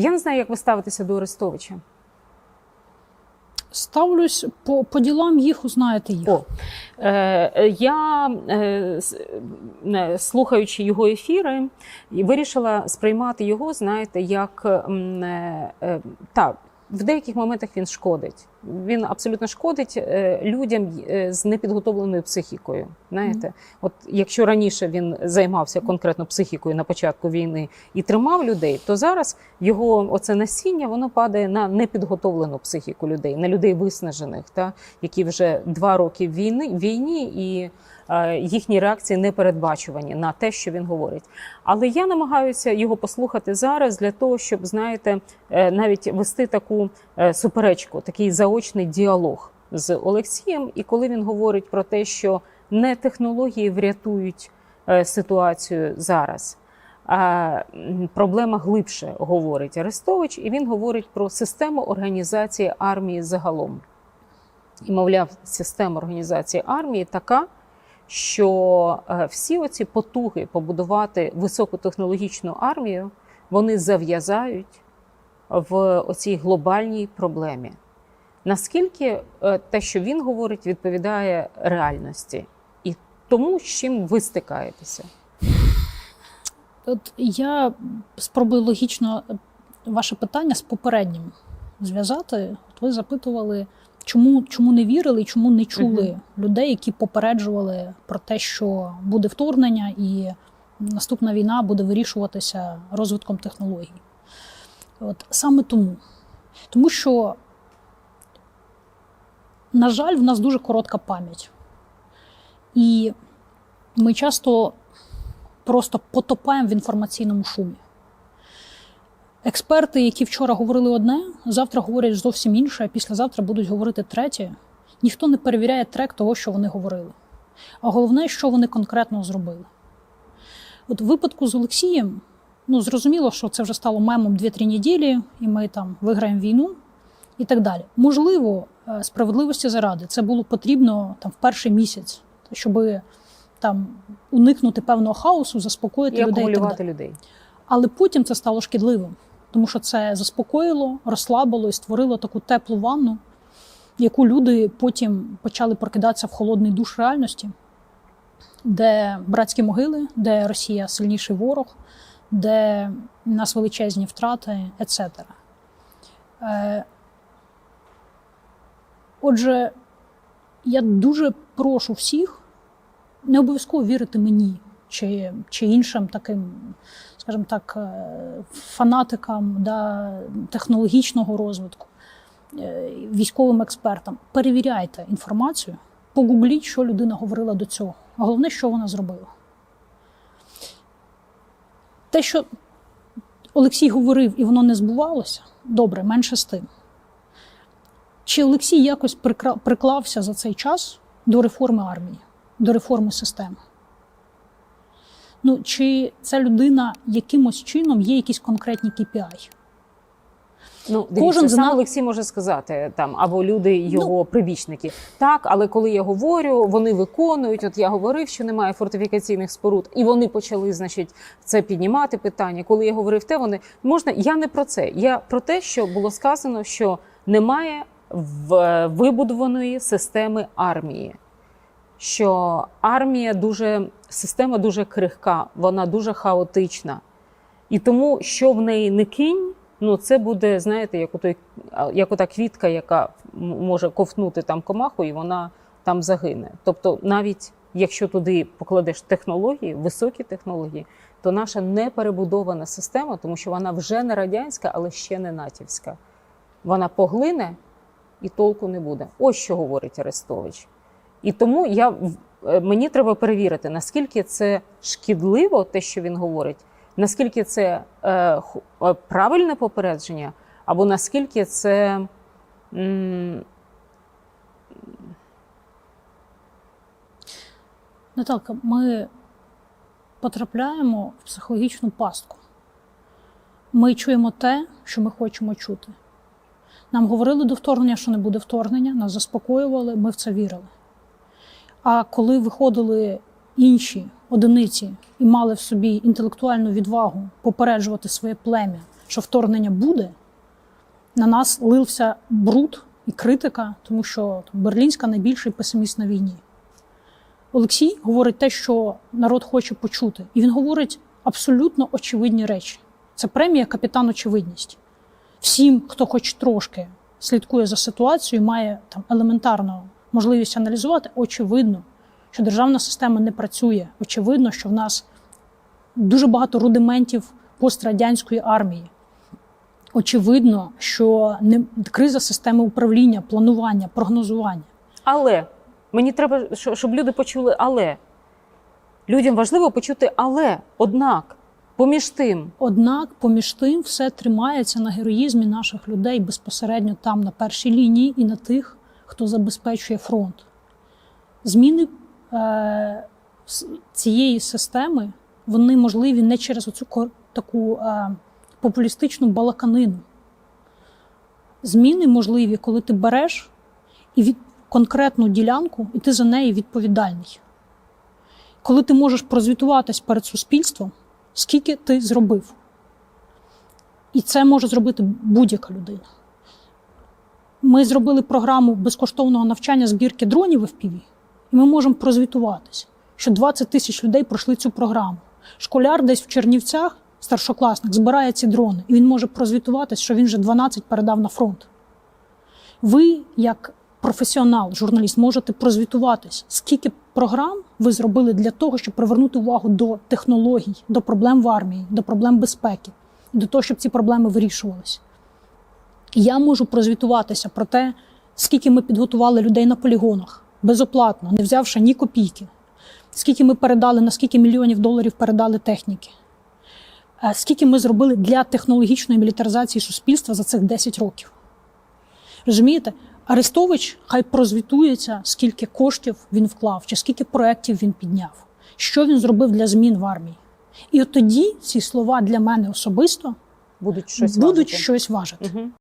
Я не знаю, як ви ставитеся до Арестовича. Ставлюсь по, по ділам їх, узнаєте їх. О, е, я, е, е, слухаючи його ефіри, вирішила сприймати його, знаєте, як е, е, та, в деяких моментах він шкодить. Він абсолютно шкодить е, людям е, з непідготовленою психікою. Знаєте, от якщо раніше він займався конкретно психікою на початку війни і тримав людей, то зараз його оце насіння воно падає на непідготовлену психіку людей, на людей виснажених, та які вже два роки в війни війні і е, їхні реакції не передбачувані на те, що він говорить. Але я намагаюся його послухати зараз для того, щоб знаєте, навіть вести таку суперечку, такий заочний діалог з Олексієм. І коли він говорить про те, що не технології врятують е, ситуацію зараз. А проблема глибше говорить Арестович, і він говорить про систему організації армії загалом. І, мовляв, система організації армії така, що е, всі оці потуги побудувати високотехнологічну армію, вони зав'язають в оцій глобальній проблемі. Наскільки е, те, що він говорить, відповідає реальності, і тому, з чим ви стикаєтеся? От я спробую логічно ваше питання з попереднім зв'язати. От ви запитували, чому, чому не вірили і чому не чули Мгм. людей, які попереджували про те, що буде вторгнення і наступна війна буде вирішуватися розвитком технологій. От саме тому. Тому що, на жаль, в нас дуже коротка пам'ять. І ми часто просто потопаємо в інформаційному шумі. Експерти, які вчора говорили одне, завтра говорять зовсім інше, а післязавтра будуть говорити третє. Ніхто не перевіряє трек того, що вони говорили. А головне, що вони конкретно зробили. От в випадку з Олексієм, ну зрозуміло, що це вже стало мемом 2-3 неділі, і ми там виграємо війну і так далі. Можливо, е, справедливості заради це було потрібно там в перший місяць, щоб там уникнути певного хаосу, заспокоїти І людей. і так далі. людей. Але потім це стало шкідливим, тому що це заспокоїло, розслабило і створило таку теплу ванну, яку люди потім почали прокидатися в холодний душ реальності, де братські могили, де Росія сильніший ворог, де в нас величезні втрати, etc. Отже, я дуже прошу всіх не обов'язково вірити мені чи, чи іншим таким, скажімо так, е, фанатикам да, технологічного розвитку, е, військовим експертам. Перевіряйте інформацію, погугліть, що людина говорила до цього. А головне, що вона зробила. Те, що Олексій говорив і воно не збувалося, добре, менше з тим. Чи Олексій якось приклався за цей час до реформи армії, до реформи системи? Ну, чи ця людина якимось чином є якісь конкретні KPI? Ну, дивіться, Кожен сам нас- Олексій може сказати там, або люди його прибічники. Так, але коли я говорю, вони виконують. От я говорив, що немає фортифікаційних споруд, і вони почали, значить, це піднімати питання. Коли я говорив те, вони можна. Я не про це. Я про те, що було сказано, що немає в- вибудованої системи армії. Що армія дуже система дуже крихка, вона дуже хаотична. І тому, що в неї не кинь, ну це буде, знаєте, як отой, як ота квітка, яка може ковтнути там комаху, і вона там загине. Тобто, навіть якщо туди покладеш технології, високі технології, то наша неперебудована система, тому що вона вже не радянська, але ще не натівська. Вона поглине і толку не буде. Ось що говорить Арестович. І тому я е, мені треба перевірити, наскільки це шкідливо, те, що він говорить, наскільки це е, е, правильне попередження, або наскільки це. м, Наталка, ми потрапляємо в психологічну пастку. Ми чуємо те, що ми хочемо чути. Нам говорили до вторгнення, що не буде вторгнення, нас заспокоювали, ми в це вірили. А коли виходили інші одиниці і мали в собі інтелектуальну відвагу попереджувати своє плем'я, що вторгнення буде, на нас лився бруд і критика, тому що Берлінська найбільший песиміст на війні. Олексій говорить те, що народ хоче почути, і він говорить абсолютно очевидні речі. Це премія Капітан Очевидність. Всім, хто хоч трошки слідкує за ситуацією, має там елементарну можливість аналізувати. Очевидно, що державна система не працює. Очевидно, що в нас дуже багато рудиментів пострадянської армії. Очевидно, що не криза системи управління, планування, прогнозування. Але мені треба, щоб люди почули але. Людям важливо почути але. Однак, поміж тим, Однак, поміж тим, все тримається на героїзмі наших людей безпосередньо там, на першій лінії, і на тих, хто забезпечує фронт. Зміни е, цієї системи вони можливі не через оцю таку е, популістичну балаканину. Зміни можливі, коли ти береш і від конкретну ділянку, і ти за неї відповідальний. Коли ти можеш прозвітуватись перед суспільством, скільки ти зробив. І це може зробити будь-яка людина. Ми зробили програму безкоштовного навчання збірки дронів в FPV, і ми можемо прозвітуватись, що 20 тисяч людей пройшли цю програму. Школяр десь в Чернівцях, старшокласник, збирає ці дрони, і він може прозвітуватись, що він вже 12 передав на фронт. Ви, як професіонал, журналіст, можете прозвітуватись, скільки програм ви зробили для того, щоб привернути увагу до технологій, до проблем в армії, до проблем безпеки, до того, щоб ці проблеми вирішувалися. Я можу прозвітуватися про те, скільки ми підготували людей на полігонах безоплатно, не взявши ні копійки, скільки ми передали, на скільки мільйонів доларів передали техніки, скільки ми зробили для технологічної мілітаризації суспільства за цих 10 років. Розумієте? Арестович хай прозвітується, скільки коштів він вклав, чи скільки проєктів він підняв, що він зробив для змін в армії. І от тоді ці слова для мене особисто будуть щось будуть важити. щось важити. Мгм.